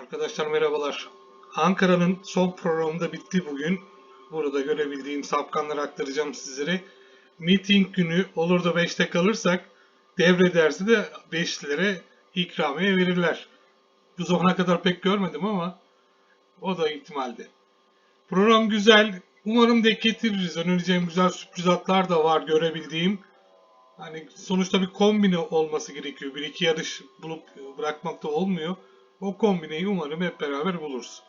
Arkadaşlar merhabalar. Ankara'nın son programı da bitti bugün. Burada görebildiğim sapkanları aktaracağım sizlere. Meeting günü olur da 5'te kalırsak devre dersi de 5'lere ikramiye verirler. Bu zamana kadar pek görmedim ama o da ihtimalde. Program güzel. Umarım denk getiririz. Önereceğim güzel sürpriz atlar da var görebildiğim. Hani sonuçta bir kombine olması gerekiyor. Bir iki yarış bulup bırakmak da olmuyor. O kombineyi umarım hep beraber buluruz.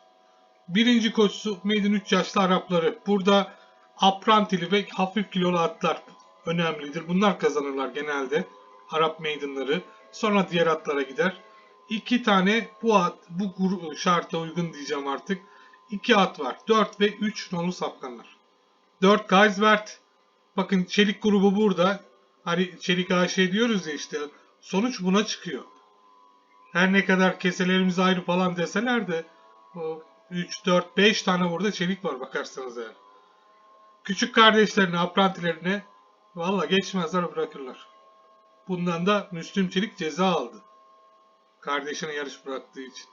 Birinci koşusu Maiden 3 yaşlı Arapları. Burada aprantili ve hafif kilolu atlar önemlidir. Bunlar kazanırlar genelde. Arap Maiden'ları. Sonra diğer atlara gider. İki tane bu at, bu gru- şarta uygun diyeceğim artık. İki at var. 4 ve 3 nolu safkanlar. 4 Geiswert. Bakın çelik grubu burada. Hani çelik AŞ diyoruz ya işte. Sonuç buna çıkıyor. Her ne kadar keselerimiz ayrı falan deseler de o 3, 4, 5 tane burada çelik var bakarsanız eğer. Küçük kardeşlerine, aprantilerine valla geçmezler bırakırlar. Bundan da Müslüm Çelik ceza aldı. Kardeşine yarış bıraktığı için.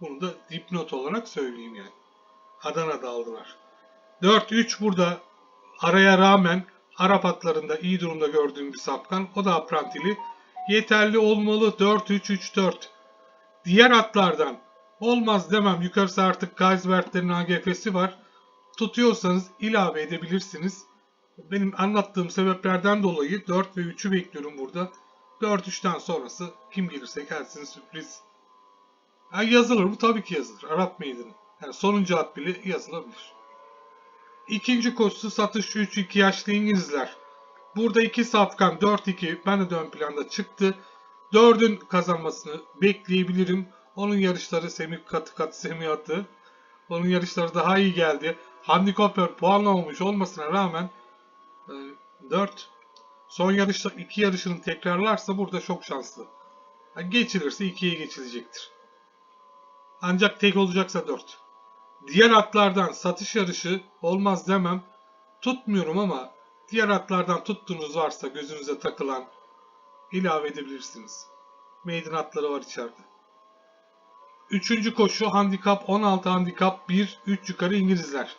Bunu da dipnot olarak söyleyeyim yani. Adana'da aldılar. 4-3 burada araya rağmen Arap atlarında iyi durumda gördüğüm bir sapkan. O da aprantili. Yeterli olmalı 4-3-3-4. Diğer atlardan olmaz demem. Yukarısı artık Kaisbert'lerin AGF'si var. Tutuyorsanız ilave edebilirsiniz. Benim anlattığım sebeplerden dolayı 4 ve 3'ü bekliyorum burada. 4-3'ten sonrası kim gelirse gelsin sürpriz. Ha, yazılır mı? Tabii ki yazılır. Arap Meydanı. Yani sonuncu at bile yazılabilir. İkinci koşusu satış 3-2 yaşlı İngilizler. Burada iki safkan 4-2 ben de ön planda çıktı. 4'ün kazanmasını bekleyebilirim. Onun yarışları Semih katı katı Semih atı. Onun yarışları daha iyi geldi. Handikapör puanlamamış olmasına rağmen 4 son yarışta iki yarışını tekrarlarsa burada çok şanslı. Geçilirse 2'ye geçilecektir. Ancak tek olacaksa 4. Diğer atlardan satış yarışı olmaz demem. Tutmuyorum ama diğer atlardan tuttuğunuz varsa gözünüze takılan ilave edebilirsiniz. Maiden atları var içeride. Üçüncü koşu handikap 16 handikap 1 3 yukarı İngilizler.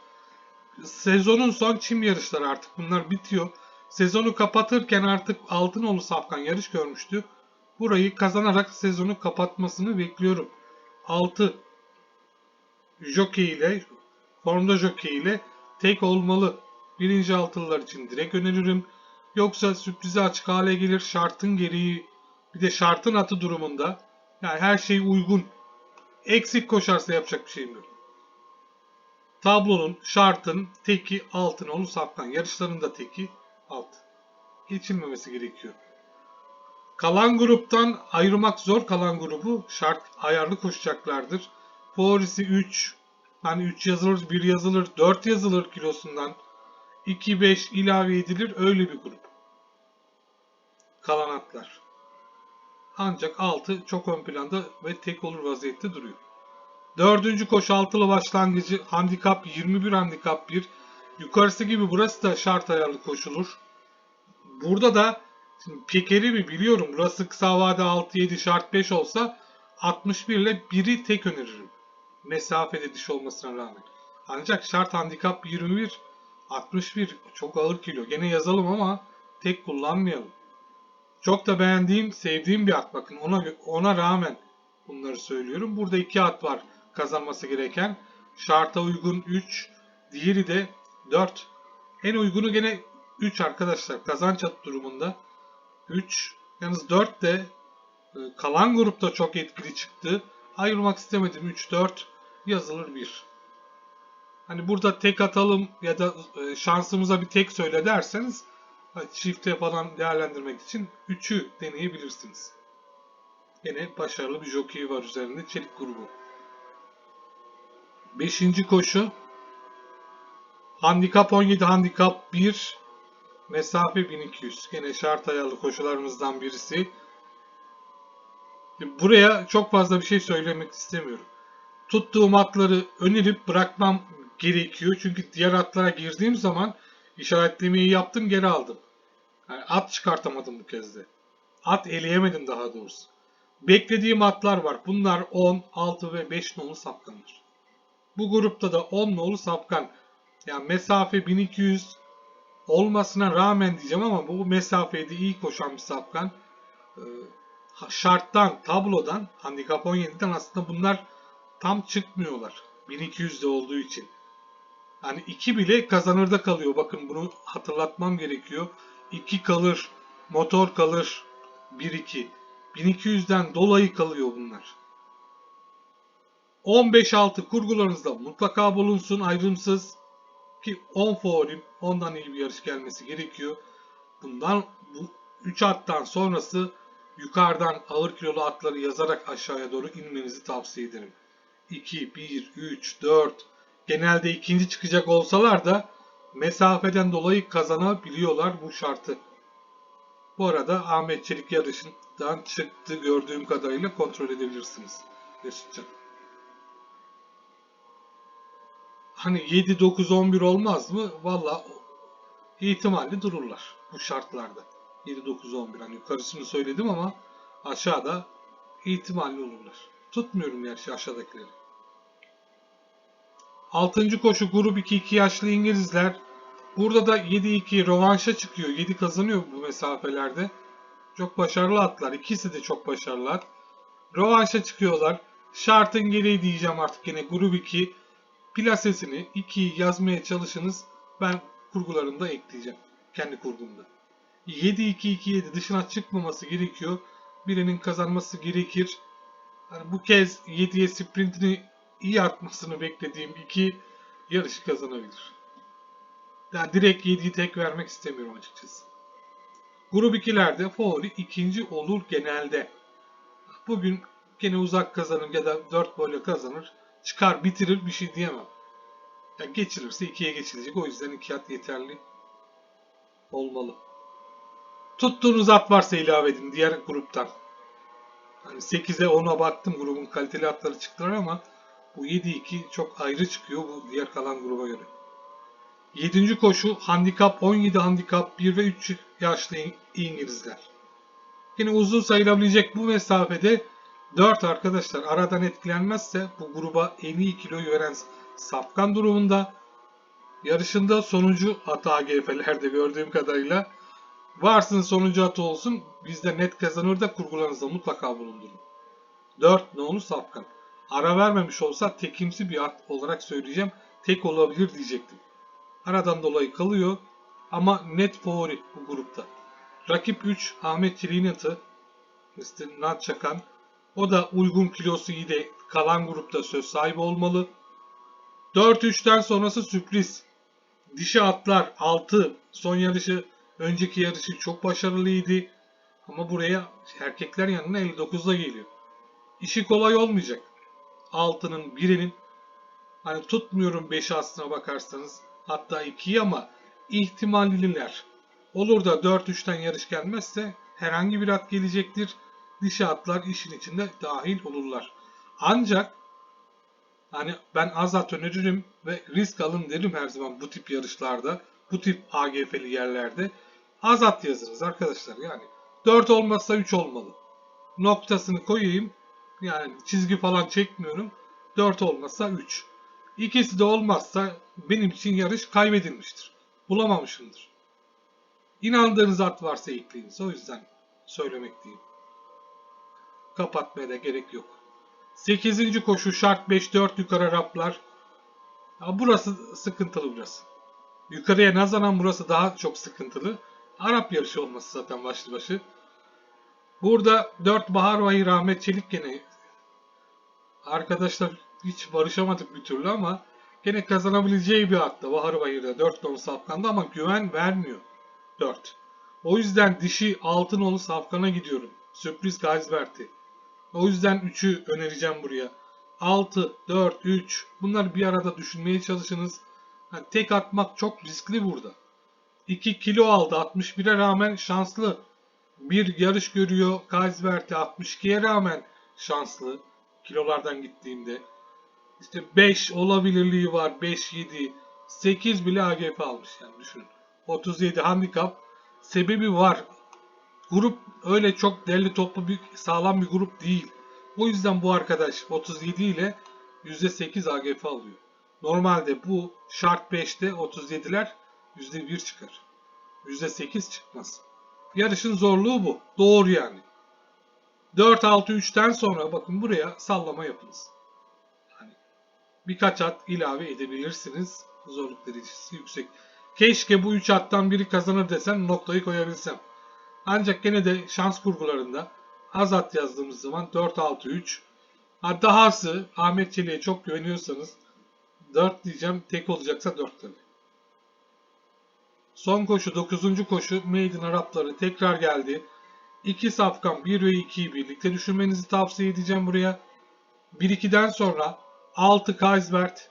Sezonun son çim yarışları artık bunlar bitiyor. Sezonu kapatırken artık Altınoğlu Safkan yarış görmüştü. Burayı kazanarak sezonu kapatmasını bekliyorum. 6 jockey ile formda jockey ile tek olmalı. Birinci altılılar için direkt öneririm. Yoksa sürprize açık hale gelir şartın gereği bir de şartın atı durumunda. Yani her şey uygun. Eksik koşarsa yapacak bir şeyim yok. Tablonun, şartın teki altın onu sapkan. Yarışların da teki alt. Geçilmemesi gerekiyor. Kalan gruptan ayırmak zor kalan grubu. Şart ayarlı koşacaklardır. Favorisi 3. Hani 3 yazılır, 1 yazılır, 4 yazılır kilosundan. 2-5 ilave edilir öyle bir grup. Kalan atlar. Ancak 6 çok ön planda ve tek olur vaziyette duruyor. Dördüncü koşu altılı başlangıcı handikap 21 handikap 1. Yukarısı gibi burası da şart ayarlı koşulur. Burada da şimdi Pekeri mi biliyorum. Burası kısa vade 6-7 şart 5 olsa 61 ile 1'i tek öneririm. Mesafede diş olmasına rağmen. Ancak şart handikap 21 61 çok ağır kilo. Gene yazalım ama tek kullanmayalım. Çok da beğendiğim, sevdiğim bir at bakın. Ona ona rağmen bunları söylüyorum. Burada iki at var kazanması gereken. Şarta uygun 3, diğeri de 4. En uygunu gene 3 arkadaşlar. Kazanç at durumunda 3. Yalnız 4 de e, kalan grupta çok etkili çıktı. Ayırmak istemedim 3 4 yazılır 1. Hani burada tek atalım ya da e, şansımıza bir tek söyle derseniz çifte falan değerlendirmek için 3'ü deneyebilirsiniz. Yine başarılı bir jockey var üzerinde çelik grubu. Beşinci koşu. Handikap 17, handikap 1. Mesafe 1200. Yine şart ayarlı koşularımızdan birisi. Buraya çok fazla bir şey söylemek istemiyorum. Tuttuğum atları önerip bırakmam gerekiyor. Çünkü diğer atlara girdiğim zaman işaretlemeyi yaptım geri aldım. Yani at çıkartamadım bu kez de. At eleyemedim daha doğrusu. Beklediğim atlar var. Bunlar 10, 6 ve 5 nolu sapkanlar. Bu grupta da 10 nolu sapkan. Yani mesafe 1200 olmasına rağmen diyeceğim ama bu mesafede iyi koşan bir sapkan. Ee, şarttan, tablodan, handikap 17'den aslında bunlar tam çıkmıyorlar. 1200'de olduğu için. Yani 2 bile kazanırda kalıyor. Bakın bunu hatırlatmam gerekiyor. 2 kalır, motor kalır, 1-2. 1200'den dolayı kalıyor bunlar. 15-6 kurgularınızda mutlaka bulunsun ayrımsız ki 10 favorim ondan iyi bir yarış gelmesi gerekiyor. Bundan bu 3 attan sonrası yukarıdan ağır kilolu atları yazarak aşağıya doğru inmenizi tavsiye ederim. 2, 1, 3, 4 genelde ikinci çıkacak olsalar da mesafeden dolayı kazanabiliyorlar bu şartı. Bu arada Ahmet Çelik yarışından çıktı gördüğüm kadarıyla kontrol edebilirsiniz. Mesutcan. Hani 7, 9, 11 olmaz mı? Valla ihtimalli dururlar bu şartlarda. 7, 9, 11. Hani yukarısını söyledim ama aşağıda ihtimalli olurlar. Tutmuyorum gerçi aşağıdakileri. 6. koşu grup 2 2 yaşlı İngilizler. Burada da 7-2 rövanşa çıkıyor. 7 kazanıyor bu mesafelerde. Çok başarılı atlar. İkisi de çok başarılı at. Rövanşa çıkıyorlar. Şartın gereği diyeceğim artık yine grup 2. Plasesini 2'yi yazmaya çalışınız. Ben kurgularımda ekleyeceğim. Kendi kurgumda. 7-2-2-7 dışına çıkmaması gerekiyor. Birinin kazanması gerekir. Yani bu kez 7'ye sprintini iyi atmasını beklediğim iki yarışı kazanabilir. Yani direkt 7'yi tek vermek istemiyorum açıkçası. Grup 2'lerde favori ikinci olur genelde. Bugün gene uzak kazanır ya da 4 boyla kazanır. Çıkar bitirir bir şey diyemem. Yani geçilirse 2'ye geçilecek. O yüzden 2 at yeterli olmalı. Tuttuğunuz at varsa ilave edin diğer gruptan. Hani 8'e 10'a baktım grubun kaliteli atları çıktılar ama bu 7-2 çok ayrı çıkıyor bu diğer kalan gruba göre. 7. koşu handikap 17 handikap 1 ve 3 yaşlı İngilizler. Yine uzun sayılabilecek bu mesafede 4 arkadaşlar aradan etkilenmezse bu gruba en iyi kiloyu veren Safkan durumunda yarışında sonuncu at AGF'lerde gördüğüm kadarıyla varsın sonuncu at olsun bizde net kazanır da kurgularınızda mutlaka bulundurun. 4 nolu Safkan. Ara vermemiş olsa tekimsi bir at olarak söyleyeceğim. Tek olabilir diyecektim. Aradan dolayı kalıyor ama net favori bu grupta. Rakip 3 Ahmet Çelik'in atı. Mr. Nat Çakan. O da uygun kilosu iyi de kalan grupta söz sahibi olmalı. 4-3'ten sonrası sürpriz. Dişi atlar 6. Son yarışı, önceki yarışı çok başarılıydı. Ama buraya erkekler yanına 59'da geliyor. İşi kolay olmayacak. 6'nın birinin hani tutmuyorum 5'i aslına bakarsanız hatta 2'yi ama ihtimalliler. Olur da 4-3'ten yarış gelmezse herhangi bir at gelecektir. Dişi atlar işin içinde dahil olurlar. Ancak hani ben az at öneririm ve risk alın derim her zaman bu tip yarışlarda, bu tip AGF'li yerlerde. Az at yazınız arkadaşlar yani. 4 olmazsa 3 olmalı. Noktasını koyayım. Yani çizgi falan çekmiyorum. 4 olmazsa 3. İkisi de olmazsa benim için yarış kaybedilmiştir. Bulamamışımdır. İnandığınız at varsa ekleyiniz. O yüzden söylemekteyim. Kapatmaya da gerek yok. 8. koşu şart 5-4 yukarı raplar. Ya burası sıkıntılı biraz. Yukarıya nazaran burası daha çok sıkıntılı. Arap yarışı olması zaten başlı başı. Burada 4 Bahar Vahir Ahmet Çelik gene arkadaşlar hiç barışamadık bir türlü ama gene kazanabileceği bir atla Bahar Vahir'de 4 nolu safkanda ama güven vermiyor 4. O yüzden dişi altın nolu safkana gidiyorum. Sürpriz Gazbert'i. O yüzden 3'ü önereceğim buraya. 6, 4, 3 bunlar bir arada düşünmeye çalışınız. Yani tek atmak çok riskli burada. 2 kilo aldı 61'e rağmen şanslı. Bir yarış görüyor Kaisbert'e 62'ye rağmen şanslı. Kilolardan gittiğimde. İşte 5 olabilirliği var. 5, 7, 8 bile AGF almış yani düşünün. 37 handikap. Sebebi var. grup öyle çok derli toplu bir sağlam bir grup değil. O yüzden bu arkadaş 37 ile %8 AGF alıyor. Normalde bu şart 5'te 37'ler %1 çıkar. %8 çıkmaz. Yarışın zorluğu bu. Doğru yani. 4-6-3'ten sonra bakın buraya sallama yapınız. Birkaç at ilave edebilirsiniz. Zorluk derecesi yüksek. Keşke bu 3 attan biri kazanır desem noktayı koyabilsem. Ancak gene de şans kurgularında az at yazdığımız zaman 4-6-3 ha dahası Ahmet Çelik'e çok güveniyorsanız 4 diyeceğim tek olacaksa 4 tabii. Son koşu 9. koşu Maiden Arapları tekrar geldi. 2 safkan 1 ve 2'yi birlikte düşünmenizi tavsiye edeceğim buraya. 1-2'den sonra 6 Kaisbert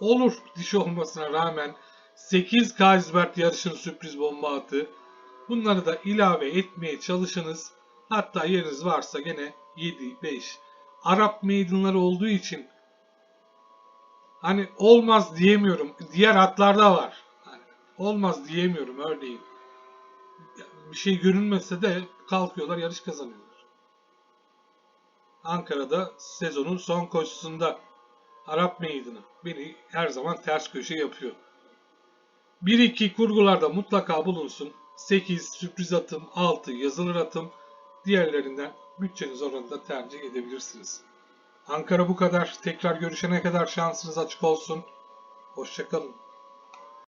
olur dişi olmasına rağmen 8 Kaisbert yarışın sürpriz bomba atı. Bunları da ilave etmeye çalışınız. Hatta yeriniz varsa gene 7, 5. Arap maidenları olduğu için hani olmaz diyemiyorum. Diğer atlarda var. Hani olmaz diyemiyorum örneğin. Bir şey görünmese de kalkıyorlar yarış kazanıyorlar. Ankara'da sezonun son koşusunda Arap Meydanı beni her zaman ters köşe yapıyor. 1-2 kurgularda mutlaka bulunsun. 8 sürpriz atım, 6 yazılır atım. Diğerlerinden bütçeniz oranında tercih edebilirsiniz. Ankara bu kadar. Tekrar görüşene kadar şansınız açık olsun. Hoşçakalın.